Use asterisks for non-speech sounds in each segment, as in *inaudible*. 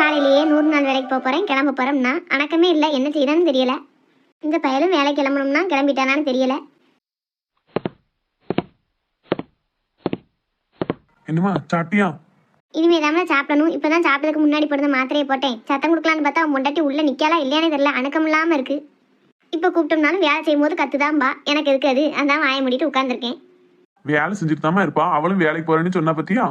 காலையிலேயே நூறு நாள் வேலைக்கு போக போகிறேன் கிளம்ப போகிறோம்னா அணக்கமே இல்லை. என்ன செய்யறான்னு தெரியல. இந்த பயலும் வேலை கிளம்பணும்னா கிளம்பிட்டானான்னு தெரியல. என்னம்மா சாப்பிட்டியா? இனிமே தான் சாப்பிடணும். இப்போ தான் சாப்பிட்டதுக்கு முன்னாடி போடுற மாத்திரையை போட்டேன். சத்தம் கொடுக்கலான்னு பார்த்தா அவன் முண்டாட்டி உள்ள நிற்கலா இல்லையானே தெரியல. அணக்கம் இல்லாமல் இருக்கு. இப்போ கூப்பிட்டோம்னாலும் வேலை செய்யும்போது கத்துதான் பா எனக்கு இருக்கு அது? அதான் வாய மூடிட்டு உட்காந்துருக்கேன் வேலை செஞ்சுட்டு தாமா இருப்பா. அவளும் வேலைக்கு போறேன்னு சொன்னா பத்தியா?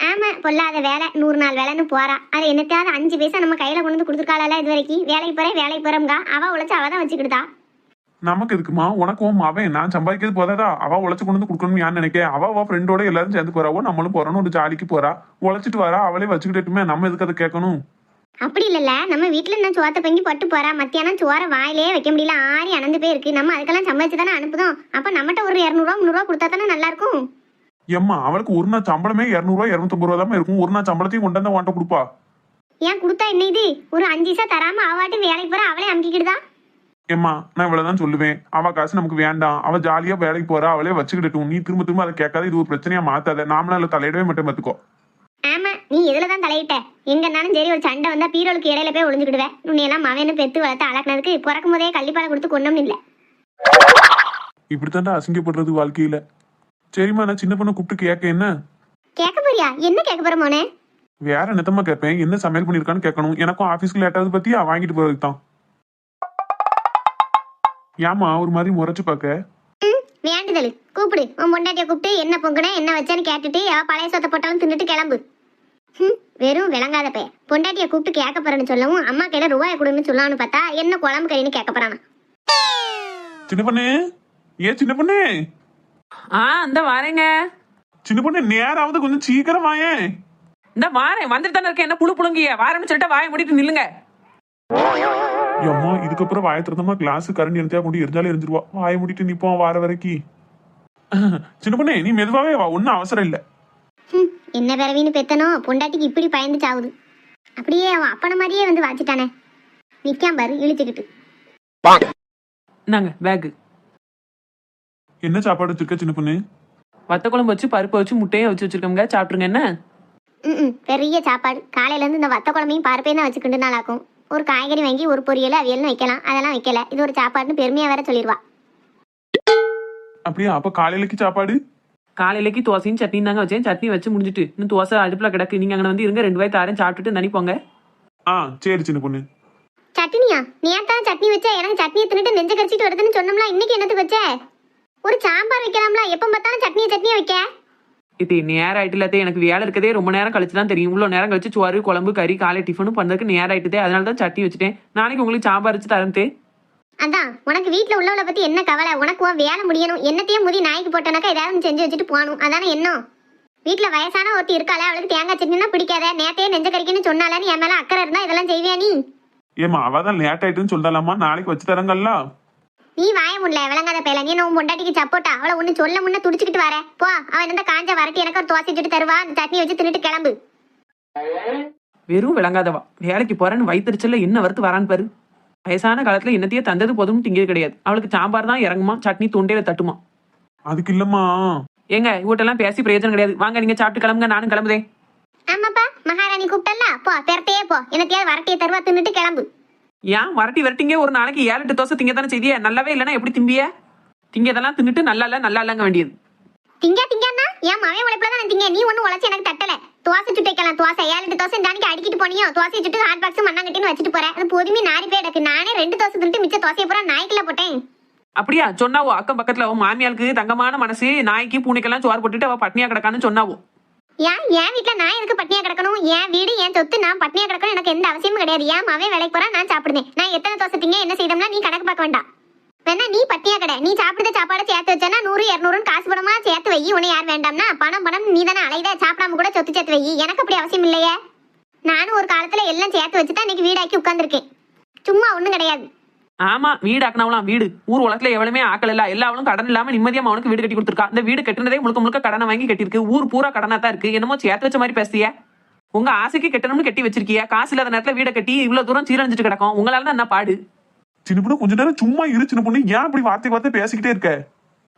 ஆமா பொல்லாத வேலை நூறு நாள் வேலைன்னு போறா. அது என்னத்தாவது அஞ்சு பைசா நம்ம கையில கொண்டு வந்து கொடுத்துருக்காளா இது வரைக்கும் வேலைக்கு போறேன் வேலைக்கு போறோம்கா. அவ உழைச்சு அவ தான் வச்சுக்கிட்டா நமக்கு எதுக்குமா? உனக்கும் அவன் நான் சம்பாதிக்கிறது போதாதா? அவ உழைச்சு கொண்டு வந்து கொடுக்கணும் யான்னு நினைக்க? அவ அவ ஃப்ரெண்டோட எல்லாரும் சேர்ந்து போறாவோ நம்மளும் போறோம்னு ஒரு ஜாலிக்கு போறா. உழைச்சிட்டு வரா அவளே வச்சுக்கிட்டுமே நம்ம எதுக்கு அதை கேட்கணும்? அப்படி இல்லல்ல. நம்ம வீட்டுல நான் சோத்த பங்கி பட்டு போறா? மத்தியானம் சோற வாயிலே வைக்க முடியல. ஆறி அனந்து போய் இருக்கு. நம்ம அதுக்கெல்லாம் சம்பாதிச்சு தானே அனுப்புதோம். அப்ப நம்மகிட்ட ஒரு இரநூறுவா முந்நூறுவா கொடுத்தா தானே நல்லா இருக்கும்? ஏம்மா அவளுக்கு ஒரு நாள் சம்பளமே இரநூறுவா இரநூத்தம்பது ரூபா தான் இருக்கும். ஒரு நாள் சம்பளத்தையும் கொண்டு வந்து வாண்ட கொடுப்பா. ஏன் கொடுத்தா என்ன இது? ஒரு அஞ்சு பைசா தராம அவாட்டி வேலைக்கு போற அவளே அமுக்கிக்கிடுதா? ஏம்மா நான் இவ்வளவுதான் சொல்லுவேன். அவ காசு நமக்கு வேண்டாம். அவ ஜாலியா வேலைக்கு போறா அவளே வச்சுக்கிட்டட்டும் நீ திரும்ப திரும்ப அதை கேட்காத இது ஒரு பிரச்சனையா மாத்தாத. நாமளும் அதில் தலையிடவே மட்டும் பார்த்துக்கோ. ஆமா நீ இதுல தான் தலையிட்ட. எங்கன்னாலும் சரி ஒரு சண்டை வந்தா பீரோலுக்கு இடையில போய் ஒளிஞ்சுக்கிடுவேன் உன்னை எல்லாம் மவனு பெத்து வளர்த்து அழகினதுக்கு பிறக்கும் போதே கள்ளிப்பாலை கொடுத்து கொண்டோம்னு இல்ல. இப்படித்தாண்டா அசிங்கப்படுறது வாழ்க்கையில. சரிம்மா நான் சின்ன பொண்ணை கூப்பிட்டு கேட்க என்ன? கேட்க போறியா? என்ன கேட்க போற மோனே? வேற என்னத்தம்மா கேட்பேன் என்ன சமையல் பண்ணிருக்கான்னு கேட்கணும் எனக்கும் ஆபீஸ்க்கு லேட்டாவது பத்தியா? வாங்கிட்டு போறதுக்கு தான் ஏமா ஒரு மாதிரி முறைச்சு பார்க்க ம் வேண்டுதல் கூப்பிடு. உன் பொண்டாட்டிய கூப்பிட்டு என்ன பொங்குன என்ன வச்சேன்னு கேட்டுட்டு அவ பழைய சொத்தை போட்டாலும் தின்னுட்டு கிளம்பு. வெறும் விளங்காத பையன். பொண்டாட்டிய கூப்பிட்டு கேட்க போறேன்னு சொல்லவும் அம்மா கையில ரூபாய் கொடுன்னு சொல்லலாம்னு பார்த்தா என்ன குழம்பு கறின்னு கேட்க போறானா. சின்ன பொண்ணு? ஏ சின்ன பொண்ணு? ஆ இந்த வாரேங்க. சின்ன பொண்ணு நேராவது கொஞ்சம் சீக்கிரம் வாயேன். இந்த வாரேன். வந்துட்டு தானே இருக்கேன். என்ன புழு புழுங்கிய? வாரேன்னு சொல்லிட்டு வாயை மூடிட்டு நில்லுங்க. அம்மா இதுக்கப்புறம் வாய திறந்தமா கிளாஸ் கரண்ட் எரிஞ்சா கொண்டு எரிஞ்சாலும் எரிஞ்சிருவா. வாய முடிட்டு நிப்போம் வார வரைக்கும் சின்ன பொண்ணு நீ மெதுவாவே வா. ஒன்னும் அவசரம் இல்ல. ம் என்ன பிறவின்னு பெத்தனோ? பொண்டாட்டிக்கு இப்படி பயந்து சாவுது அப்படியே அவன் அப்பன மாதிரியே வந்து வாச்சிட்டானே. நிக்காம பாரு இழுத்துக்கிட்டு. இந்தாங்க பேகு என்ன சாப்பாடு வச்சிருக்க சின்ன பொண்ணு? வத்த குழம்பு வச்சு பருப்பு வச்சு முட்டையும் வச்சு வச்சிருக்கோங்க சாப்பிட்ருங்க என்ன? ம் பெரிய சாப்பாடு. காலையில இருந்து இந்த வத்த குழம்பையும் பருப்பையும் தான் வச்சுக்கிட்டு நாளாக்கும் ஒரு காய்கறி வாங்கி ஒரு பொரியல் அவியல்னு வைக்கலாம். அதெல்லாம் வைக்கல. இது ஒரு சாப்பாடுன்னு பெருமையா வேற சொல்லிடுவா. அப்படியா? அப்ப காலையிலக்கு சாப்பாடு? காலையிலக்கு தோசையும் சட்னியும் தாங்க வச்சேன். சட்னி வச்சு முடிஞ்சிட்டு. இன்னும் தோசை அடுப்புல கிடக்கு. நீங்க அங்கே வந்து இருங்க. ரெண்டு வாய் தாரேன். சாப்பிட்டுட்டு நினைப்போங்க ஆ சரி சின்ன பொண்ணு. சட்னியா? நேத்தான் சட்னி வச்ச? எனக்கு சட்னியை தின்னுட்டு நெஞ்ச கரிச்சிட்டு வருதுன்னு சொன்னோம்ல. இன்னைக்கு என்னத்துக்கு வச்ச? ஒரு சாம்பார் வைக்கலாம்ல எப்ப பார்த்தாலும் சட்னியை சட்னியை வைக்க? இது நேரம் ஆயிட்டு இல்லாதே எனக்கு வேலை இருக்கதே ரொம்ப நேரம் கழிச்சு தான் தெரியும். இவ்வளோ நேரம் கழிச்சு சோறு குழம்பு கறி காலை டிஃபனும் பண்ணதுக்கு நேரம் ஆயிட்டுதே அதனால தான் சட்னி வச்சுட்டேன். நாளைக்கு உங்களுக்கு சாம்பார் வச்சு தரந்தே அதான் உனக்கு வீட்ல உள்ளவளை பத்தி என்ன கவலை? உனக்கு உன் வேலை முடியணும். என்னத்தையும் முதி நாய்க்கு போட்டனாக்கா ஏதாவது செஞ்சு வச்சுட்டு போகணும். அதானே என்ன வீட்ல வயசான ஒருத்தி இருக்காளே அவளுக்கு தேங்காய் சட்னினா பிடிக்காத. நேத்தையே நெஞ்ச கறிக்குன்னு சொன்னாலே என் மேல அக்கறை இருந்தா இதெல்லாம் செய்வியா நீ? ஏமா அவ தான் லேட் ஆயிட்டுன்னு சொல்லலாமா நாளைக்கு வச்சு தரங்கல்ல. நீ வாய முடியல விளங்காத பேல நீ உன் பொண்டாட்டிக்கு சப்போட்டா அவளை ஒண்ணு சொல்ல முன்ன துடிச்சுக்கிட்டு வர. போ அவன் இந்த காஞ்ச வரட்டி எனக்கு ஒரு தோசை சுட்டு தருவா? அந்த சட்னி வச்சு தின்னுட்டு கிளம்பு. வெறும் விளங்காதவா. வேலைக்கு போறேன்னு வயிற்றுச்சல்ல என்ன வறுத்து வரான்னு பாரு. வயசான காலத்துல என்னத்தையே தந்தது போதும் திங்கிறது கிடையாது. அவளுக்கு சாம்பார் தான் இறங்குமா? சட்னி தொண்டையில தட்டுமா? அதுக்கு இல்லம்மா. ஏங்க இவட்டெல்லாம் பேசி பிரயோஜனம் கிடையாது. வாங்க நீங்க சாப்பிட்டு கிளம்புங்க. நானும் கிளம்புதேன். ஆமாப்பா மகாராணி கூப்பிட்டல்ல. போ பெரட்டையே போ. என்னத்தையாவது வரட்டியை தருவா தின்னுட்டு கிளம்பு. ஏன் வரட்டி வரட்டிங்க? ஒரு நாளைக்கு ஏழு எட்டு தோசை திங்க தானே செய்தியே? நல்லாவே இல்லைன்னா எப்படி திம்பிய? திங்கதெல்லாம் தின்னுட்டு நல்லா இல்ல நல்லா இல்லங்க வேண்டியது. திங்கா திங்கன்னா என் மவன் உழைப்புல தான் திங்க? நீ ஒண்ணு உழைச்சு எனக்கு தட்டல. தோசை சுட்டு வைக்கலாம். தோசை ஏழு எட்டு தோசை இந்த அன்னைக்கு அடிக்கிட்டு போனியோ? தோசை சுட்டு ஹாட் பாக்ஸ் மண்ணாங்கட்டின்னு வச்சுட்டு போறேன் அது போதுமே நாரி போய் எனக்கு நானே ரெண்டு தோசை தின்ட்டு மிச்ச தோசையை பூரா நாய்க்குள்ள போட்டேன். அப்படியா? சொன்னாவோ? அக்கம் பக்கத்துல உன் மாமியாளுக்கு தங்கமான மனசு நாய்க்கு பூனைக்கெல்லாம் சோறு போட்டுட்டு அவ பட்னியா கிடக்கான்னு சொன்னாவோ? ஏன்? என் வீட்டில் நான் எதுக்கு பட்னியாக கிடக்கணும்? என் வீடு என் சொத்து? நான் பட்னியாக கிடக்கணும். எனக்கு எந்த அவசியமும் கிடையாது. ஏன் மாவே வேலைக்கு போகிறேன் நான் சாப்பிடுவேன் நான் எத்தனை தோசை திங்க என்ன செய்தோம்னா நீ கணக்கு பார்க்க வேண்டாம். வேணா நீ பட்டியா கடை. நீ சாப்பிடுற சாப்பாடு சேர்த்து வச்சனா நூறு இரநூறுன்னு காசு பணமா சேர்த்து வை. உன்னை யார் வேண்டாம்னா? பணம் பணம் நீ தானே அலைத சாப்பிடாம கூட சொத்து சேர்த்து வை. எனக்கு அப்படி அவசியம் இல்லையே. நானும் ஒரு காலத்துல எல்லாம் சேர்த்து வச்சுதான் இன்னைக்கு வீடாக்கி உட்காந்துருக்கேன் சும்மா ஒன்றும் கிடையாது. ஆமா வீடு ஆக்கினவளாம் வீடு. ஊர் உலகத்துல எவ்வளவுமே ஆக்கல இல்ல எல்லாவளும் கடன் இல்லாம நிம்மதியா அவனுக்கு வீடு கட்டி கொடுத்துருக்கா. இந்த வீடு கட்டினதே முழுக்க முழுக்க கடனை வாங்கி கட்டியிருக்கு. ஊர் பூரா கடனா தான் இருக்கு. என்னமோ சேர்த்து வச்ச மாதிரி பேசிய உங்க ஆசைக்கு கட்டணும்னு கட்டி வச்சிருக்கிய? காசு இல்லாத நேரத்துல வீடை கட்டி இவ்வளவு தூரம் சீரழிஞ்சிட்டு கிடக்கும். உங்களால தான் என்ன பாடு? சின்ன பொண்ணு கொஞ்ச நேரம் சும்மா இரு சின்ன பொண்ணு. ஏன் இப்படி வார்த்தை வார்த்தை பேசிக்கிட்டே இருக்க?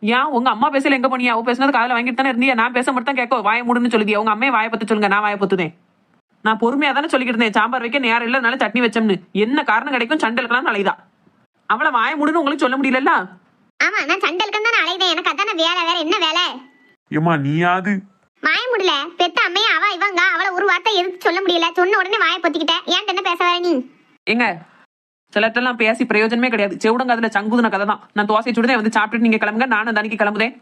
ஏன்? உங்க அம்மா பேசல எங்க போனியா? அவ பேசுனது காதுல வாங்கிட்டு தானே இருந்தியா. நான் பேச மட்டும் தான் கேட்க. வாய மூடுன்னு சொல்லுதியா? உங்க அம்மையை வாய பத்து சொல்லுங்க. நான் வாய பத்துதேன் நான் பொறுமையா தானே சொல்லிக்கிட்டு இருந்தேன். சாம்பார் வைக்க நேரம் இல்லைனால சட்னி வச்சோம்னு. என்ன காரணம் கிடைக்கும்? சண்டை இருக்கலாம் நாளைதா அவளை வாய முடின்னு உங்களுக்கு சொல்ல முடியலல்ல? ஆமா நான் சண்டலுக்கு தான் அலைதேன் எனக்கு அதான வேலை வேற என்ன வேலை? ஏம்மா நீயாது? வாய முடியல பெத்த அம்மையா அவ இவங்க அவளை ஒரு வார்த்தை எதுக்கு சொல்ல முடியல. சொன்ன உடனே வாயை பொத்திக்கிட்டேன் ஏன்ட்ட என்ன பேச வர நீ? ஏங்க சிலர்ட்டெல்லாம் பேசி பிரயோஜனமே கிடையாது. செவுடங்க அதுல சங்குதுன கதை தான். நான் தோசை சுடுதேன் வந்து சாப்பிட்டுட்டு நீங்க கிளம்புங்க. நானும் தனிக்கு கிளம்புதேன்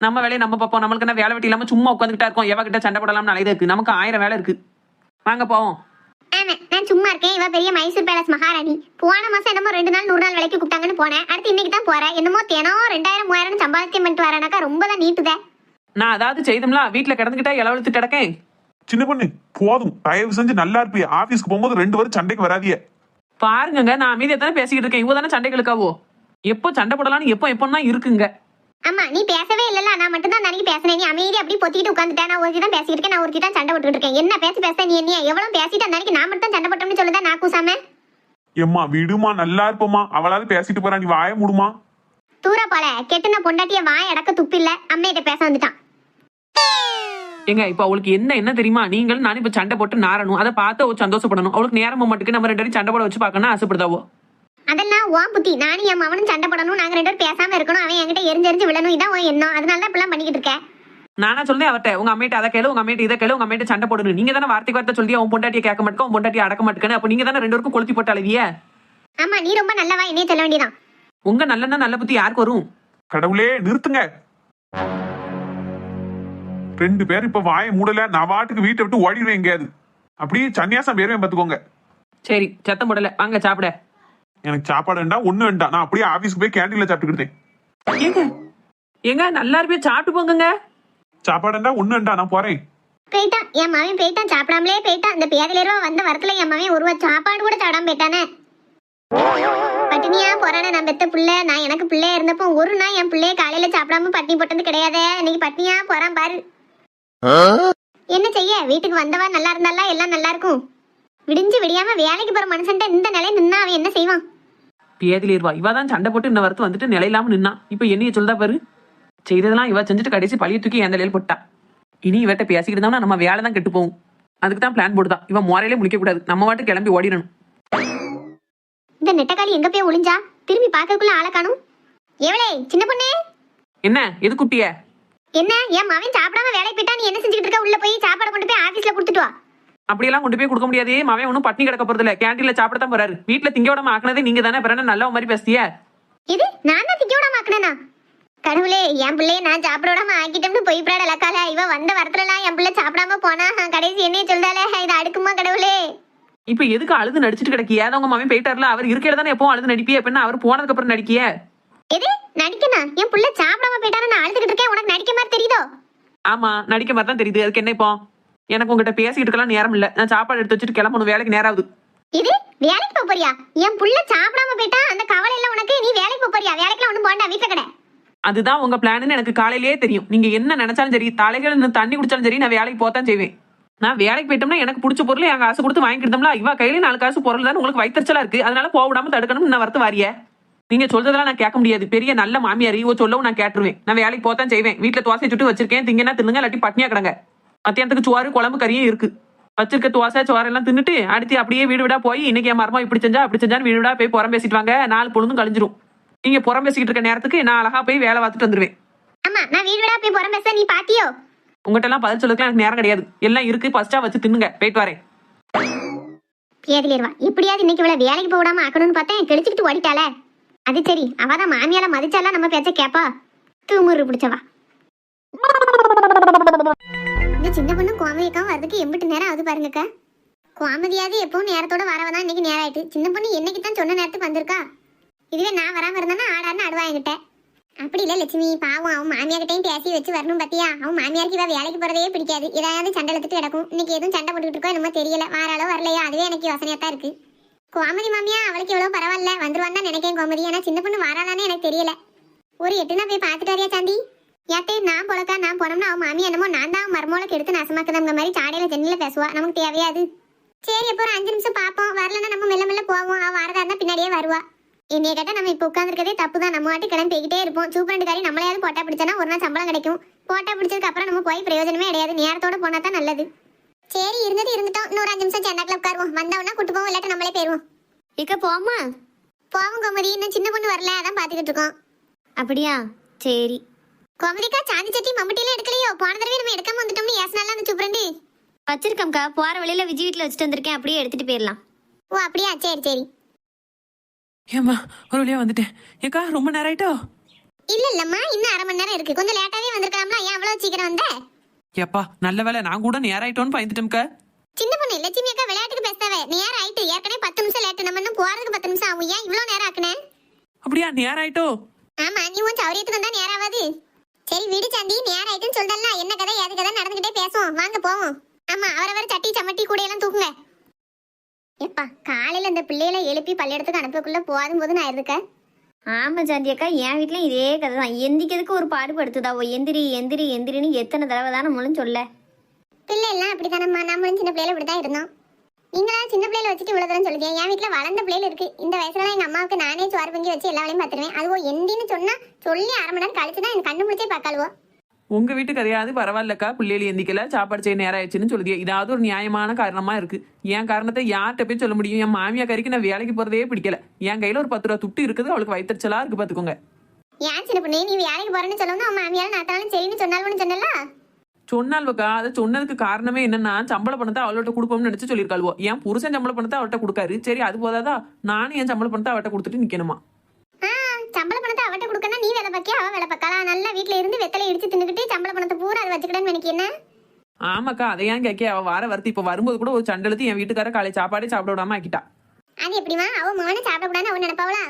நம்ம வேலையை நம்ம பார்ப்போம். நம்மளுக்கு என்ன வேலை வெட்டி இல்லாம சும்மா உட்காந்துக்கிட்டா இருக்கோம். எவ கிட்ட சண்டை போடலாம்னு அலைதா இருக்கு. நமக்கு ஆயிரம் வேலை இருக்கு. வாங்க போவோம். ஆமா. நான் சும்மா இருக்கேன். இவ பெரிய மைசூர் பேலஸ் மகாராணி. போன மாசம் என்னமோ ரெண்டு நாள் நூறு நாள் வேலைக்கு கூப்பிட்டாங்கன்னு போனேன். அடுத்து இன்னைக்கு தான் போறேன். என்னமோ தினம் ரெண்டாயிரம் மூவாயிரம் சம்பாதிக்கம் பண்ணிட்டு வரேனாக்கா ரொம்ப தான் நீட்டுதே. நான் அதாவது செய்தோம்ல? வீட்டுல கிடந்துக்கிட்டா இளவழுத்துட்டு கிடக்கேன். சின்ன பொண்ணு போதும். தயவு செஞ்சு நல்லா இருப்பிய. ஆபீஸ்க்கு போகும்போது ரெண்டு பேரும் சண்டைக்கு வராதிய. பாருங்கங்க நான் அமைதியா தானே பேசிக்கிட்டு இருக்கேன். இவ தானே சண்டைகளுக்காவோ எப்போ சண்டை போடலாம்னு எப்போ எப்போன்னா இருக்குங்க. ஆமா நீ பேசவே இல்லல நான் மட்டும் தான் தனிக்கு பேசினேன். நீ அமைதி அப்படி பொத்திட்டு உட்காந்துட்டேன் நான் ஒருத்தி தான் பேசிட்டு இருக்கேன். நான் ஒருத்தி தான் சண்டை போட்டுட்டு இருக்கேன். என்ன பேசி பேச நீ என்ன எவ்வளவு பேசிட்டு அன்னைக்கு நான் மட்டும் தான் சண்டை போட்டோம்னு சொல்லுதா நான் கூசாம? எம்மா விடுமா. நல்லா இருப்போமா அவளாவது பேசிட்டு போறா. நீ வாய மூடுமா? தூர போல. கெட்டுன பொண்டாட்டிய வாய் அடக்க துப்பில்ல அம்மையிட்ட பேச வந்துட்டான். ஏங்க இப்ப அவளுக்கு என்ன என்ன தெரியுமா? நீங்களும் நானும் இப்ப சண்டை போட்டு நாரணும் அதை பார்த்து சந்தோஷப்படணும். அவளுக்கு நேரம் மட்டுக்கு நம்ம ரெண்டு பேரும் சண்டை போட வச்சு பார்க்கணும் ஆசைப்படுதாவோ அதெல்லாம் உன் புத்தி. நானும் என் மவனும் சண்டை போடணும் நாங்க ரெண்டு பேரும் பேசாம இருக்கணும். அவன் என்கிட்ட எரிஞ்செரிஞ்சு விழணும். இதான் உன் எண்ணம். அதனால தான் இப்படிலாம் பண்ணிக்கிட்டு இருக்கேன். நானா சொல்றேன் அவர்ட்ட உங்க அம்மையிட்ட அதை கேளு உங்க அம்மையிட்ட இதை கேளு உங்க அம்மையிட்ட சண்டை போடணும் நீங்க தானே வார்த்தைக்கு வார்த்தை சொல்லி அவன் பொண்டாட்டியை கேட்க மாட்டேங்க அவன் பொண்டாட்டியை அடக்க மாட்டேங்கன்னு அப்ப நீங்க தானே ரெண்டு பேருக்கும் கொளுத்தி போட்ட ஆமா நீ ரொம்ப நல்லவா? என்னைய சொல்ல வேண்டியதான் உங்க நல்லன்னா நல்ல புத்தி யாருக்கு வரும்? கடவுளே நிறுத்துங்க. ரெண்டு பேரும் இப்ப வாயை மூடல நான் வாட்டுக்கு வீட்டை விட்டு ஓடிடுவேன் எங்கேயாவது. அப்படியே சன்னியாசம் பேருவேன் பாத்துக்கோங்க. சரி சத்தம் போடல. வாங்க சாப்பிட. எனக்கு சாப்பாடு வேண்டாம் ஒண்ணு வேண்டாம். நான் அப்படியே ஆபீஸ்க்கு போய் கேண்டீன்ல சாப்பிட்டுக்கிட்டேன். ஏங்க ஏங்க நல்லா இருப்பே சாப்பிட்டு போங்க சாப்பாடு வேண்டாம் ஒண்ணு வேண்டாம் நான் போறேன். போயிட்டான். என் மவன் போயிட்டான் சாப்பிடாமலே போயிட்டான். இந்த பேதலிரவா வந்த வரத்துல என் மவன் ஒருவா சாப்பாடு கூட சாப்பிடாம போயிட்டானே. பட்டினியா போறானே நான் பெத்த புள்ள. நான் எனக்கு பிள்ளையா இருந்தப்போ ஒரு நாள் என் பிள்ளைய காலையில சாப்பிடாம பட்டினி போட்டது கிடையாதே. இன்னைக்கு பட்டினியா போறான் பாரு. என்ன செய்ய? வீட்டுக்கு வந்தவா நல்லா இருந்தாலா எல்லாம் நல்லா இருக்கும். விடிஞ்சு விடியாம வேலைக்கு போற மனுஷன்ட்ட இந்த நிலை நின்னா அவன் என்ன செய்வான்? பேதிலிருவா இவ தான் சண்டை போட்டு இன்ன வரத்து வந்துட்டு நிலையில்லாம நின்னா. இப்ப என்னைய சொல்லுதா பாரு. செய்ததெல்லாம் இவ செஞ்சுட்டு கடைசி பழிய தூக்கி என் தலையில போட்டா. இனி இவட்ட பேசிக்கிட்டு இருந்தோம்னா நம்ம வேலை தான் கெட்டு போகும். அதுக்கு தான் பிளான் போடுதான் இவன் முறையிலே முடிக்க கூடாது. நம்ம வாட்டு கிளம்பி ஓடிடணும். இந்த நெட்டக்காளி எங்க போய் ஒளிஞ்சா? திரும்பி பார்க்கக்குள்ள ஆளை காணும். எவளே சின்ன பொண்ணே. என்ன? எது குட்டிய? என்ன? என் மவன் சாப்பிடாம வேலைக்கு போயிட்டா? நீ என்ன செஞ்சுக்கிட்டு இருக்க? உள்ள போய் சாப்பாடு கொண்டு போய் ஆபீஸ்ல கொடுத்துட்டு வா. அப்படியெல்லாம் கொண்டு போய் கொடுக்க முடியாது. அவன் ஒன்றும் பட்னி கிடக்க போறது இல்ல. கேண்டீன்ல சாப்பிட தான் போறாரு. வீட்டுல திங்க விடாம ஆக்குனதே நீங்க தானே. பிறகு நல்ல மாதிரி பேசிய இது நான் தான் திக்க விடாம ஆக்குனேனா? கடவுளே என் பிள்ளைய நான் சாப்பிட விடாம ஆக்கிட்டோம்னு போய் பிராட லக்கால. இவ வந்த வரத்துலலாம் என் பிள்ளை சாப்பிடாம போனா கடைசி என்னைய சொல்றாளே இது அடுக்குமா கடவுளே? இப்ப எதுக்கு அழுது நடிச்சிட்டு கிடக்கிய? ஏதோ உங்க மாமன் போயிட்டார்ல. அவர் இருக்கையில தானே எப்பவும் அழுது நடிப்பிய? எப்படின்னா அவர் போனதுக்கு அப்புறம் நடிக்கிய? எது? நடிக்கனா? என் புள்ள சாப்பிடாம போயிட்டான்னு நான் அழுதுகிட்டு இருக்கேன். உனக்கு நடிக்க மாதிரி தெரியுதோ? ஆமா நடிக்க மாதிரி தான் தெரியுது. அதுக்கு என்ன இப்போ? எனக்கு உங்ககிட்ட பேசிக்கிட்டு இருக்கலாம் நேரம் இல்ல நான் சாப்பாடு எடுத்து வச்சுட்டு கிளம்பணும். வேலைக்கு நேரம் ஆகுது இது? வேலைக்கு போறியா? என் புள்ள சாப்பிடாம போயிட்டா அந்த கவலை இல்ல உனக்கு? நீ வேலைக்கு போறியா? வேலைக்குலாம் ஒண்ணும் போண்டா வீட்டுல கடை. அதுதான் உங்க பிளான்னு எனக்கு காலையிலேயே தெரியும். நீங்க என்ன நினைச்சாலும் சரி தலைகள் தண்ணி குடிச்சாலும் சரி நான் வேலைக்கு போத்தான் செய்வேன். நான் வேலைக்கு போயிட்டோம்னா எனக்கு பிடிச்ச பொருள் என் காசு கொடுத்து வாங்கிக்கிட்டோம்ல இவ கையில நாலு காசு பொருள் தான் உங்களுக்கு வைத்தறிச்சலா இருக்கு. அதனால போக விடாம தடுக்கணும் நான் வரத்து வாரிய? நீங்க சொல்றதெல்லாம் நான் கேட்க முடியாது. பெரிய நல்ல மாமியார் இவ சொல்லவும் நான் கேட்டுருவேன். நான் வேலைக்கு போத்தான் செய்வேன். வீட்டுல தோசை சுட்டு வச்சிருக்கேன். திங்கன்னா தின்னுங்க இல்லாட்டி பட்னியா கிடங்க. மத்தியானத்துக்கு சோறு குழம்பு கறியும் இருக்கு. வச்சிருக்க தோசை சோறு எல்லாம் தின்னுட்டு அடுத்து அப்படியே வீடு விடா போய் இன்னைக்கு என் மரமா இப்படி செஞ்சா அப்படி செஞ்சான்னு வீடு விடா போய் புறம் பேசிட்டு வாங்க. நாலு பொழுதும் கழிஞ்சிரும். நீங்க புறம் பேசிக்கிட்டு இருக்க நேரத்துக்கு நான் அழகா போய் வேலை பார்த்துட்டு வந்துருவேன். ஆமா நான் வீடு விடா போய் புறம் பேச நீ பாத்தியோ? உங்ககிட்ட எல்லாம் பதில் சொல்லுறதுக்கு எனக்கு நேரம் கிடையாது. எல்லாம் இருக்கு ஃபர்ஸ்டா வச்சு தின்னுங்க. போயிட்டு வரேன். பேதிலிருவா இப்படியாவது இன்னைக்கு இவளை வேலைக்கு போக விடாம ஆக்கணும்னு பார்த்தேன். கிழிச்சுக்கிட்டு ஓடிட்டாளே. அது சரி. அவதான் மாமியால மதிச்சாலாம் நம்ம பேச்ச கேப்பா? தூமுறு பிடிச்சவா? இந்த சின்ன பொண்ணு கோமதிக்காவும் வரதுக்கு எம்பிட்டு நேரம் ஆகுது பாருங்கக்கா. கோமதியாவது எப்பவும் நேரத்தோட வரவதான் இன்னைக்கு நேரம் ஆயிட்டு சின்ன பொண்ணு என்னைக்கு தான் சொன்ன நேரத்துக்கு வந்திருக்கா? இதுவே நான் வராம இருந்தானா ஆடான்னு அடுவா என்கிட்ட. அப்படி இல்ல லட்சுமி பாவம் அவன் மாமியார்கிட்டையும் பேசி வச்சு வரணும் பத்தியா? அவன் மாமியாருக்கு இவ வேலைக்கு போறதே பிடிக்காது. ஏதாவது சண்டை எடுத்துட்டு கிடக்கும். இன்னைக்கு எதுவும் சண்டை போட்டுக்கிட்டு இருக்கோ என்னமோ தெரியல. வாராளோ வரலையோ? அதுவே எனக்கு யோசனையா தான் இருக்கு. கோமதி மாமியா அவளுக்கு எவ்வளவு பரவாயில்ல. வந்துருவான்னு தான் நினைக்கேன் கோமதி. ஆனா சின்ன பொண்ணு வராதானே எனக்கு தெரியல. ஒரு எட்டுனா போய் பாத்துட்டு வரியா சாந்தி? யாத்தே நான் பொழக்கா நான் போனோம்னா அவன் மாமி என்னமோ நான் தான் மருமோளுக்கு எடுத்து நசமாக்குதங்க மாதிரி சாடையில ஜென்னில பேசுவா. நமக்கு தேவையாது சரி அப்போ ஒரு அஞ்சு நிமிஷம் பார்ப்போம். வரலன்னா நம்ம மெல்ல மெல்ல போவோம். அவ வரதா இருந்தா பின்னாடியே வருவா. என்னைய கேட்டா நம்ம இப்போ உட்காந்துருக்கதே தப்பு தான். நம்ம வாட்டி கிளம்பி போய்கிட்டே இருப்போம். சூப்பரண்டுக்காரி நம்மளையாவது போட்டா பிடிச்சனா ஒரு நாள் சம்பளம் கிடைக்கும். போட்டா பிடிச்சதுக்கு அப்புறம் நம்ம போய் பிரயோஜனமே கிடையாது. நேரத்தோட போனா தான் நல்லது. சரி இருந்தது இருந்துட்டோம். இன்னொரு அஞ்சு வந்தவொன்னா கூட்டு போவோம். இல்லாட்ட நம்மளே போயிருவோம். இக்க போமா போவோம் கோமதி. இன்னும் சின்ன பொண்ணு வரல. அதான் பாத்துக்கிட்டு இருக்கோம். அப்படியா? சரி. கோமதிக்கா சாந்தி சட்டி மம்முட்டிலாம் எடுக்கலையோ? போன தடவை நம்ம எடுக்காம வந்துட்டோம்னு ஏசனால அந்த சூப்பரண்டு வச்சிருக்கேன்க்கா போற வழியில விஜய் வீட்டுல வச்சுட்டு வந்திருக்கேன் அப்படியே எடுத்துட்டு போயிடலாம். ஓ அப்படியா? சரி சரி. ஏம்மா ஒரு வழியா வந்துட்டேன். ஏக்கா ரொம்ப நேரம் ஆயிட்டோ? இல்ல இல்லம்மா இன்னும் அரை மணி நேரம் இருக்கு. கொஞ்சம் லேட்டாவே வந்திருக்கலாம்ல. ஏன் அவ்வளவு சீக்கிரம் வந்த? ஏப்பா நல்ல வேலை நான் கூட நேரம் ஆயிட்டோன்னு பயந்துட்டேம்க்கா. சின்ன பொண்ணு லட்சுமி அக்கா விளையாட்டுக்கு பேசாவே நேரம் ஆயிட்டு ஏற்கனவே பத்து நிமிஷம் லேட்டு நம்ம இன்னும் போறதுக்கு பத்து நிமிஷம் ஆகும். ஏன் இவ்வளவு நேரம் ஆக்குனே? அப்படியா நேரம் ஆயிட்டோ? ஆமா நீ உன் சௌரியத்துக்கு வந்தா நேரம் ஆகாது. சரி விடு சாந்தி நேரம் ஆயிட்டுன்னு சொல்றல என்ன கதை ஏது கதை நடந்துகிட்டே பேசுவோம். வாங்க போவோம். ஆமா அவரவர் சட்டி சமட்டி கூட எல்லாம் தூக்குங்க. எப்பா காலையில இந்த பிள்ளைகளை எழுப்பி பள்ளியிடத்துக்கு அனுப்பக்குள்ள போதும் போது நான் இருக்க ஆமா சாந்தி அக்கா என் வீட்லயும் இதே கதை தான். எந்திக்கிறதுக்கு ஒரு பாடுபடுத்துதா ஓ எந்திரி எந்திரி எந்திரின்னு எத்தனை தடவை தானே முழுன்னு சொல்ல. பிள்ளை எல்லாம் அப்படித்தானம்மா. நம்மளும் சின்ன பிள்ளையில இப்படிதான் இருந்தோம். நீங்களா சின்ன பிள்ளையில வச்சுட்டு இவ்வளவு தூரம் சொல்லுங்க என் வீட்டுல வளர்ந்த பிள்ளைல இருக்கு. இந்த வயசுல எங்க அம்மாவுக்கு நானே சோறு பொங்கி வச்சு எல்லா வேலையும் பாத்துருவேன் அதுவோ எந்தின்னு சொன்னா சொல்லி அரை மணி நேரம் கழிச்சு தான் எனக்கு கண்ணு முடிச்சே பார்க்காளுவோ. உங்க வீட்டு கதையாவது பரவாயில்லக்கா. பிள்ளைகள் எந்திக்கல. சாப்பாடு செய்ய நேரம் ஆயிடுச்சுன்னு சொல்லுதிய இதாவது ஒரு நியாயமான காரணமா இருக்கு. என் காரணத்தை யார்கிட்ட போய் சொல்ல முடியும்? என் மாமியா கறிக்கு நான் வேலைக்கு போறதே பிடிக்கல. என் கையில ஒரு பத்து ரூபா துட்டு இருக்குது. அவளுக்கு வயிற்றுச்சலா இருக்கு பாத்துக்கோங்க. ஏன் சின்ன பொண்ணு நீ வேலைக்கு போறேன்னு அம்மா மாமியால நாத்தாலும் சரின்னு சொன்னாலும் சொன்னல சொன்னால்வக்கா அதை சொன்னதுக்கு காரணமே என்னன்னா சம்பள பணத்தை அவள்கிட்ட கொடுப்போம்னு நினைச்சு சொல்லியிருக்காள்வோ. என் புருஷன் சம்பள பணத்தை அவள்கிட்ட கொடுக்காரு. சரி அது போதாதா? நானும் என் சம்பள பணத்தை அவள்கிட்ட கொடுத்துட்டு நிக்கணுமா? ஆ சம்பள பணத்தை அவட்ட கொடுக்கணும் நீ வேலை பார்க்கியா அவ வேலை பார்க்கலா நல்லா வீட்ல இருந்து வெத்தலை இடிச்சு தின்னுக்கிட்டு சம்பள பணத்தை பூரா அதை வச்சுக்கிட்டேன்னு நினைக்க என்ன? ஆமாக்கா அதை ஏன் கேட்க அவ வார வரத்து இப்ப வரும்போது கூட ஒரு சண்டெழுத்து என் வீட்டுக்கார காலை சாப்பாடே சாப்பிட விடாம ஆக்கிட்டா. அது எப்படிமா அவ மகனை சாப்பிடக்கூடாதுன்னு அவன் நினைப்பாவளா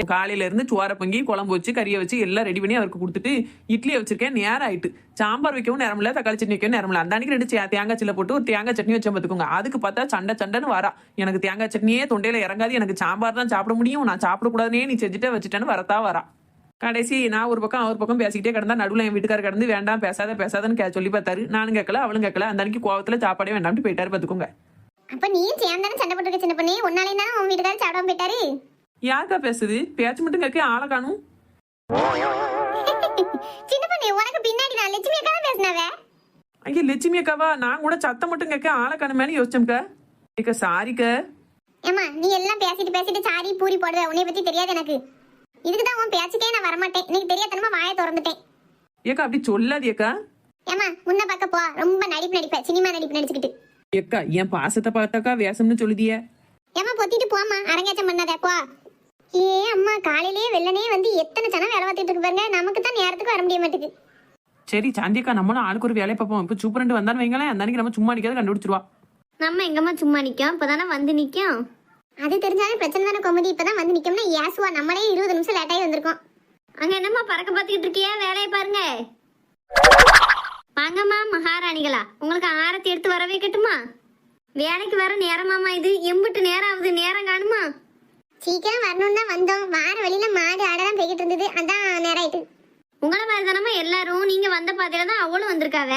என் காலையில இருந்து சுவார பொங்கி குழம்பு வச்சு கறியை வச்சு எல்லாம் ரெடி பண்ணி அவருக்கு கொடுத்துட்டு இட்லியை வச்சிருக்கேன். நேரம் ஆயிட்டு சாம்பார் வைக்கவும் நேரம் இல்லை தக்காளி சட்னி வைக்கவும் நேரம் இல்லை. அந்த அன்னைக்கு ரெண்டு தேங்காய் சில்ல போட்டு ஒரு தேங்காய் சட்னி வச்சு பார்த்துக்கோங்க. அதுக்கு பார்த்தா சண்டை சண்டைன்னு வரா. எனக்கு தேங்காய் சட்னியே தொண்டையில இறங்காது. எனக்கு சாம்பார் தான் சாப்பிட முடியும். நான் சாப்பிடக்கூடாதுனே நீ செஞ்சுட்டே வச்சுட்டேன்னு வரத்தா வரா. கடைசி நான் ஒரு பக்கம் அவர் பக்கம் பேசிக்கிட்டே கிடந்தா நடுவில் என் வீட்டுக்காரர் கிடந்து வேண்டாம் பேசாத பேசாதன்னு கே சொல்லி பார்த்தாரு. நானும் கேட்கல அவளும் கேட்கல. அந்த அன்னைக்கு கோவத்தில் சாப்பாடே வேண்டாம்னு போயிட்டாரு பார்த்துக்கோங்க. அப்ப நீ சேர்ந்தானே சண்டை போட்டுருக்க சின்ன பண்ணி? உன்னாலே தானே உன் வீட்டுக்காரர் சாப்பிடாம போயிட்டாரு? யாருக்கா பேசுது? பேச்சு மட்டும் கேட்க ஆளை காணும். *laughs* சின்ன பொண்ணு உனக்கு பின்னாடி நான் லட்சுமி அக்கா பேசினாவே? ஐயா லட்சுமி அக்காவா? நான் கூட சத்தம் மட்டும் கேட்க ஆளை காணுமேனு யோசிச்சோம்க்கா ஏக்கா சாரிக்க. ஏமா நீ எல்லாம் பேசிட்டு பேசிட்டு சாரி பூரி போடுவ உன்னை பத்தி தெரியாது எனக்கு. இதுக்கு தான் உன் பேச்சுக்கே நான் வரமாட்டேன். எனக்கு தெரியாதனமா வாயை திறந்துட்டேன். ஏக்கா அப்படி சொல்லாதியக்கா ஏமா முன்ன பார்க்க போ. ரொம்ப நடிப்பு நடிப்ப. சினிமா நடிப்பு நடிச்சுக்கிட்டு. ஏக்கா என் பாசத்தை பார்த்தாக்கா வேஷம்னு சொல்லுதிய. ஏமா பொத்திட்டு போமா அரங்கேற்றம் பண்ணாத போ. ஏ அம்மா காலையிலேயே வெள்ளனே வந்து எத்தனை சனம் வேலை பார்த்துட்டு இருக்கு பாருங்க. நமக்கு தான் நேரத்துக்கு வர முடிய மாட்டேங்குது சரி சாந்தியக்கா நம்மளும் ஆளுக்கு ஒரு வேலையை பார்ப்போம். இப்போ சூப்பரண்ட் வந்தான்னு வைங்களேன் அந்த அன்னைக்கு நம்ம சும்மா நிற்காத கண்டுபிடிச்சிருவா. நம்ம எங்கம்மா சும்மா நிக்கோம் இப்பதானே வந்து நிக்கோம் அது தெரிஞ்சாலும் பிரச்சனை தானே கோமதி. இப்பதான் வந்து நிக்கோம்னா ஏசுவா நம்மளே இருபது நிமிஷம் லேட்டாகி வந்திருக்கோம். அங்க என்னம்மா பறக்க பார்த்துக்கிட்டு இருக்கியா? வேலையை பாருங்க. வாங்கம்மா மகாராணிகளா. உங்களுக்கு ஆரத்தி எடுத்து வர வைக்கட்டுமா வேலைக்கு வர நேரமாமா இது. எம்பிட்டு நேரம் ஆகுது. நேரம் காணுமா? சீக்கிரம் வரணும்னு தான் வந்தோம். வார வழியில மாடு ஆடெல்லாம் போய்கிட்டு இருந்தது. அதான் நேரம் ஆயிட்டு. உங்களை மாதிரி தானம்மா எல்லாரும்? நீங்க வந்த பாதையில தான் அவளும் வந்திருக்காவ?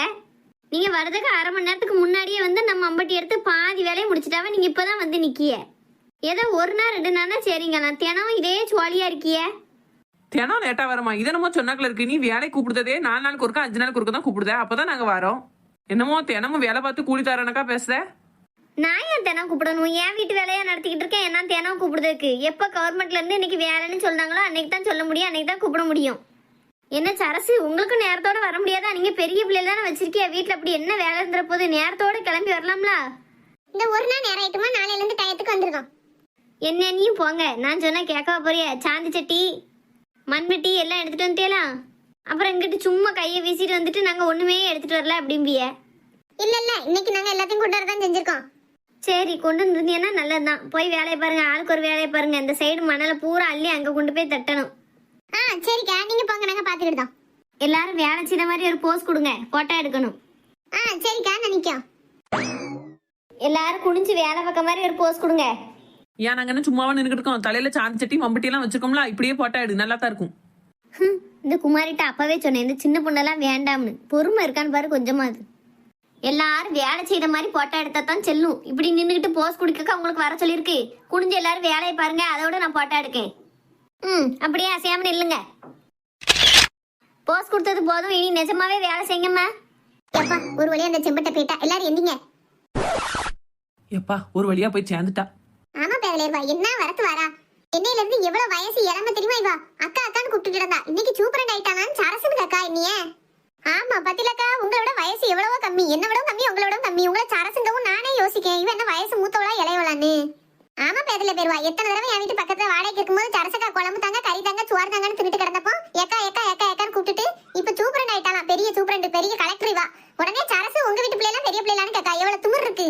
நீங்க வரதுக்கு அரை மணி நேரத்துக்கு முன்னாடியே வந்து நம்ம அம்பட்டி எடுத்து பாதி வேலையை முடிச்சிட்டாவ? நீங்க இப்பதான் வந்து நிக்கிய. ஏதோ ஒரு நாள் ரெண்டு நாள்னா சரிங்க. நான் தினம் இதே ஜாலியா இருக்கிய. தினம் லேட்டா வரமா இது என்னமோ சொன்னாக்கல இருக்கு. நீ வேலைக்கு கூப்பிடுதே நாலு நாளுக்கு ஒருக்கா அஞ்சு நாளுக்கு ஒருக்கா தான் கூப்பிடுத. அப்பதான் நாங்க வரோம். என்னமோ தினமும் வேலை பார்த்து கூலி தரேனக்கா பேசுத. நான் ஏன் தினம் கூப்பிடணும்? என் வீட்டு வேலையா நடத்திக்கிட்டு இருக்கேன். என்ன தினம் கூப்பிடுறதுக்கு? எப்போ கவர்மெண்ட்ல இருந்து இன்னைக்கு வேலைன்னு சொன்னாங்களோ அன்னைக்கு தான் சொல்ல முடியும். அன்னைக்கு தான் கூப்பிட முடியும். என்ன சரசு உங்களுக்கும் நேரத்தோட வர முடியாதா? நீங்க பெரிய பிள்ளைல தானே வச்சிருக்கிய? வீட்டுல அப்படி என்ன வேலை இருந்துற போது நேரத்தோட கிளம்பி வரலாம்ல? இந்த ஒரு நாள் நேரம் ஆயிட்டுமா? நாளையில இருந்து டயத்துக்கு வந்திருக்கோம் என்ன நீயும் போங்க. நான் சொன்னா கேட்கவா போறிய? சாந்தி சட்டி மண்வெட்டி எல்லாம் எடுத்துட்டு வந்துட்டேலா? அப்புறம் இங்கிட்டு சும்மா கையை வீசிட்டு வந்துட்டு நாங்க ஒண்ணுமே எடுத்துட்டு வரல அப்படிம்பிய இல்ல இல்ல. இன்னைக்கு நாங்க எல்லாத்தையும் கொண்டு வரதான் செஞ்சிருக்கோம். சரி கொண்டு வந்துருந்தீங்கன்னா நல்லதுதான். போய் வேலையை பாருங்க ஆளுக்கு ஒரு வேலையை பாருங்க. இந்த சைடு மணலை பூரா அள்ளி அங்க கொண்டு போய் தட்டணும். ஆ சரிக்கா. நீங்க போங்க நாங்க பாத்துக்கிட்டோம் எல்லாரும் வேலை செய்த மாதிரி ஒரு போஸ் கொடுங்க. போட்டோ எடுக்கணும். ஆ சரிக்கா. நான் நிக்கோம் எல்லாரும் குனிஞ்சு வேலை பார்க்க மாதிரி ஒரு போஸ் கொடுங்க. ஏன் நாங்க என்ன சும்மாவா நின்றுட்டு இருக்கோம்? தலையில சாந்தி சட்டி மம்பட்டி எல்லாம் வச்சிருக்கோம்ல இப்படியே போட்டா எடு. நல்லா தான் இருக்கும் இந்த குமாரிட்ட அப்பவே சொன்னேன் இந்த சின்ன பொண்ணெல்லாம் வேண்டாம்னு. பொறுமை இருக்கான்னு பாரு கொஞ்சமாது எல்லாரும் வேலை செய்த மாதிரி போட்டோ எடுத்தா தான் செல்லும். இப்படி நின்றுக்கிட்டு போஸ் குடிக்க உங்களுக்கு வர சொல்லியிருக்கு. குனிஞ்சு எல்லாரும் வேலையை பாருங்க அதோட நான் போட்டோ எடுக்கேன். ம் அப்படியே அசையாம நில்லுங்க. போஸ் கொடுத்தது போதும் இனி நிஜமாவே வேலை செய்யுங்கம்மா. எப்பா ஒரு வழியா அந்த செம்பட்டை போயிட்டா? எல்லாரும் எந்திங்க. எப்பா ஒரு வழியா போய் சேர்ந்துட்டா? ஆமா பேரலேர்வா என்ன வரத்து வரா என்னையில இருந்து எவ்வளவு வயசு இளம தெரியுமா இவா? அக்கா அக்கான்னு கூப்பிட்டு இருந்தா இன்னைக்கு சூப்பரண்ட் ஆயிட்டானான்னு சரசுன்னு அக்கா என்னைய. ஆமா பத்திலக்கா உங்களோட வயசு எவ்வளவோ கம்மி. என்ன விட கம்மி உங்களோட கம்மி. உங்களை சரசுங்கவும் நானே யோசிக்கேன். இவன் என்ன வயசு மூத்தவளா இளையவளான்னு? ஆமா பேரல பேருவா. எத்தனை தடவை என் வீட்டு பக்கத்துல வாடகைக்கு இருக்கும்போது சரசக்கா குழம்பு தாங்க கறி தாங்க சுவார் தாங்கன்னு தின்னுட்டு கிடந்தப்போ ஏக்கா ஏக்கா ஏக்கா ஏக்கான்னு கூப்பிட்டுட்டு இப்ப சூப்பரண்ட் ஆயிட்டாலாம் பெரிய சூப்பரண்ட் பெரிய கலெக்டர் இவா. உடனே சரசு உங்க வீட்டு பிள்ளைலாம் பெரிய பிள்ளைலான்னு கேக்கா. எவ்வளவு திமிர் இருக்கு.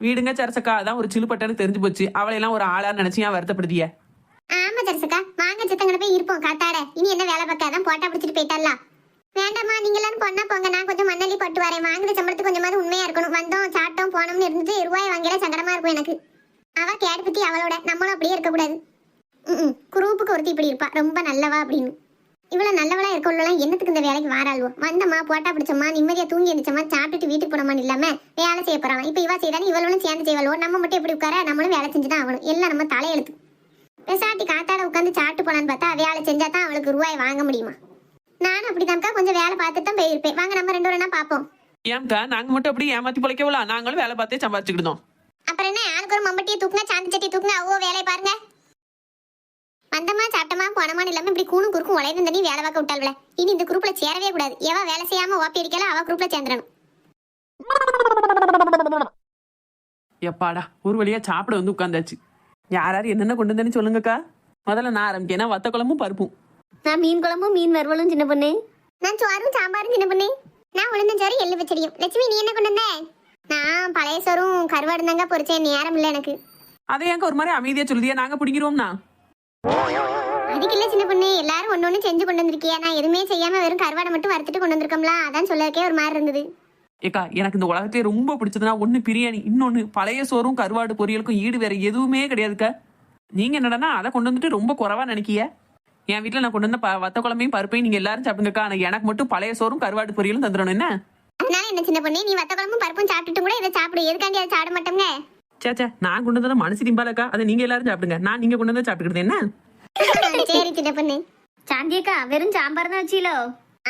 வீடுங்க சரசக்கா. அதான் ஒரு சிலுப்பட்டன்னு தெரிஞ்சு போச்சு. அவளையெல்லாம் ஒரு ஆளா நினைச்சு ஏன் வருத்தப்படுதிய? ஆமா தரிசக்கா வாங்க சித்தங்கட போய் இருப்போம். காத்தாட. இனி என்ன வேலை பார்க்காதான் போட்டா பிடிச்சிட்டு போயிட்டல்ல வேண்டாம்மா நீங்க எல்லாரும் பொண்ணா போங்க. நான் கொஞ்சம் மண்ணலி பட்டு வரேன். வாங்குற சம்பளத்துக்கு கொஞ்சமாவது உண்மையா இருக்கணும். வந்தோம் சாப்பிட்டோம் போனோம்னு இருந்துட்டு ரூபாய் வாங்கிட சங்கடமா இருக்கும் எனக்கு. அவ கேடு பத்தி அவளோட. நம்மளும் அப்படியே இருக்கக்கூடாது. ம் குரூப்புக்கு ஒருத்தி இப்படி இருப்பா. ரொம்ப நல்லவா அப்படின்னு. இவ்வளவு நல்லவளா இருக்கவளெல்லாம் என்னத்துக்கு இந்த வேலைக்கு வாராள்வோ? வந்தம்மா போட்டா பிடிச்சம்மா நிம்மதியா தூங்கி எழுந்தச்சம்மா சாப்பிட்டுட்டு வீட்டுக்கு போனோமான்னு இல்லாம வேலை செய்ய போறான் இப்ப இவா செய்தானே இவளும் சேர்ந்து செய்வாளோ? நம்ம மட்டும் எப்படி உட்கார? நம்மளும் வேலை செஞ்சுதான் ஆகணும். எல்லாம் நம்ம தலையெழுத்து. பெசாட்டி காத்தாட உட்காந்து சாப்பிட்டு போனான்னு பார்த்தா வேலை செஞ்சா தான் அவளுக்கு ரூபாய் வாங்க முடியுமா? நானும் அப்படிதான்க்கா. கொஞ்சம் வேலை பார்த்துட்டு தான் போயிருப்பேன். வாங்க நம்ம ரெண்டு பேரும் பார்ப்போம்? ஏன்க்கா நாங்க மட்டும் அப்படி ஏமாத்தி பிழைக்கவலா நாங்களும் வேலை பார்த்தே சம்பாதிச்சுக்கிட்டோம் அப்புறம் என்ன? ஆளுக்கு ஒரு மம்பட்டியை தூக்குங்க சாந்தி சட்டி தூக்குங்க அவ்வளோ வேலையை பாருங்க. வந்தமா சாப்பிட்டமா போனமான்னு இல்லாம இப்படி கூணும் குறுக்கும் உழையும் தண்ணி வேலை பார்க்க விட்டாள்ல இனி இந்த குரூப்ல சேரவே கூடாது. எவ வேலை செய்யாம ஓப்பி அடிக்கல அவ குரூப்ல சேர்ந்துடணும். எப்பாடா ஒரு வழியா சாப்பிட வந்து உட்காந்தாச்சு யார் யார் என்னென்ன கொண்டு வந்தேன்னு சொல்லுங்கக்கா. முதல்ல நான் ஆரம்பிக்கேன் வத்த குழம்பும் பருப்பும். நான் மீன் குழம்பும் மீன் வறுவலும் சின்ன பொண்ணு. நான் சோறும் சாம்பாரும் சின்ன பண்ணி. நான் உளுந்தஞ்சோறு எள்ளு பச்சடியும். லட்சுமி நீ என்ன கொண்டு வந்த? நான் பழைய சோறும் கருவாடு தாங்க பொரிச்சேன். நேரம் இல்லை எனக்கு. அதை ஏங்க ஒரு மாதிரி அமைதியா சொல்லுதியா? நாங்க பிடிக்கிறோம்னா அதுக்கு இல்ல சின்ன பொண்ணு. எல்லாரும் ஒண்ணு ஒண்ணு செஞ்சு கொண்டு வந்திருக்கியா? நான் எதுவுமே செய்யாம வெறும் கருவாடை மட்டும் வறுத்துட்டு கொண்டு வந்திருக்கோம்ல? அதான் சொல்லறக்கே ஒரு மாதிரி இருந்தது. ஏக்கா எனக்கு இந்த உலகத்திலே ரொம்ப பிடிச்சதுன்னா ஒண்ணு பிரியாணி இன்னொன்னு பழைய சோறும் கருவாடு பொரியலுக்கும் ஈடு வேற எதுவுமே கிடையாதுக்கா. நீங்க என்னடனா அதை கொண்டு வந்துட்டு ரொம்ப குறைவா நினைக்கிய? என் வீட்ல நான் கொண்டு வந்த வத்த குழம்பையும் பருப்பையும் நீங்க எல்லாரும் சாப்பிடுங்கக்கா. ஆனா எனக்கு மட்டும் பழைய சோறும் கருவாடு பொரியலும் தந்துடணும். என்ன? அதனால என்ன சின்ன பொண்ணு? நீ வத்த குழம்பும் பருப்பும் சாப்பிட்டுட்டு கூட இதை சாப்பிடு. எதுக்காண்டி அதை சாப்பிட மாட்டோங்க சேச்சா நான் கொண்டு வந்ததை மனசு திம்பாலக்கா. அதை நீங்க எல்லாரும் சாப்பிடுங்க. நான் நீங்க கொண்டு வந்து சாப்பிட்டுக்கிறது என்ன? சரி சின்ன பொண்ணு. சாந்தியக்கா வெறும் சாம்பார் தான் வச்சீலோ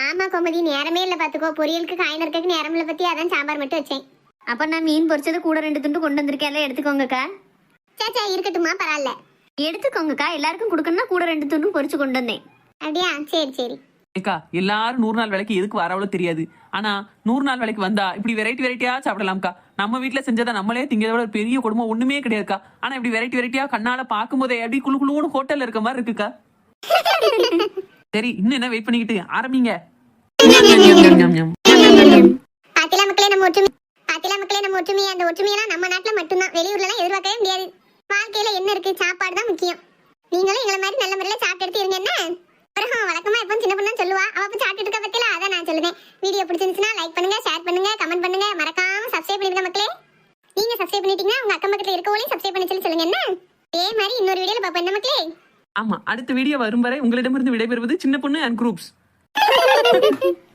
ஆமா கோமதி. நேரமே இல்ல பாத்துக்கோ. பொரியலுக்கு காய் நறுக்கிறதுக்கு நேரம் இல்ல பத்தி அதான் சாம்பார் மட்டும் வச்சேன். அப்ப நான் மீன் பொரிச்சது கூட ரெண்டு துண்டு கொண்டு வந்திருக்கேன்ல எடுத்துக்கோங்கக்கா. சேச்சா இருக்கட்டுமா பரவாயில்ல. எடுத்துக்கோங்கக்கா. எல்லாருக்கும் கொடுக்கணும்னா கூட ரெண்டு துண்டும் பொரிச்சு கொண்டு வந்தேன். அப்படியா? சரி சரி. ஏக்கா எல்லாரும் நூறு நாள் வேலைக்கு எதுக்கு வரவளோ தெரியாது. ஆனா நூறு நாள் வேலைக்கு வந்தா இப்படி வெரைட்டி வெரைட்டியா சாப்பிடலாம்க்கா. நம்ம வீட்ல செஞ்சதை நம்மளே திங்கிறத விட ஒரு பெரிய குடும்பம் ஒண்ணுமே கிடையாதுக்கா. ஆனா இப்படி வெரைட்டி வெரைட்டியா கண்ணால பாக்கும்போதே அப்படி குளு குளுன்னு ஹோட்டல்ல இருக்க மாதிரி இருக்குக்கா. சரி இன்னும் என்ன வெயிட் பண்ணிக்கிட்டு ஆரம்பிங்க. பாத்திலா மக்களே நம்ம ஒற்றுமை பாத்திலா மக்களே நம்ம ஒற்றுமை அந்த ஒற்றுமையெல்லாம் நம்ம நாட்டுல மட்டும்தான். வெளியூர்ல எல்லாம் எதிர்பார்க்கவே முடியாது. வாழ்க்கையில என்ன இருக்கு? சாப்பாடு தான் முக்கியம். நீங்களும் எங்களை மாதிரி நல்ல முறையில சாப்பிட்டு எடுத்து இருங்க என்ன? அப்புறம் வழக்கமா எப்பவும் சின்ன பொண்ணு சொல்லுவா. அவ அப்ப சாப்பிட்டு இருக்க பத்தில அதான் நான் சொல்லுவேன் வீடியோ பிடிச்சிருந்துச்சுன்னா லைக் பண்ணுங்க ஷேர் பண்ணுங்க கமெண்ட் பண்ணுங்க. மறக்காம சப்ஸ்கிரைப் பண்ணிருங்க மக்களே. நீங்க சப்ஸ்கிரைப் பண்ணிட்டீங்கன்னா உங்க அக்கம் பக்கத்துல இருக்கவங்களையும் சப்ஸ்கிரைப் பண்ண சொல்லி சொல்லுங்க என்ன? அதே மாதிரி இன்னொரு வீடியோல பாப்போம் என்ன மக்களே? ஆமா அடுத்த வீடியோ வரும் வரை உங்களிடமிருந்து விடைபெறுவது சின்ன பொண்ணு அண்ட் குரூப்ஸ் *laughs*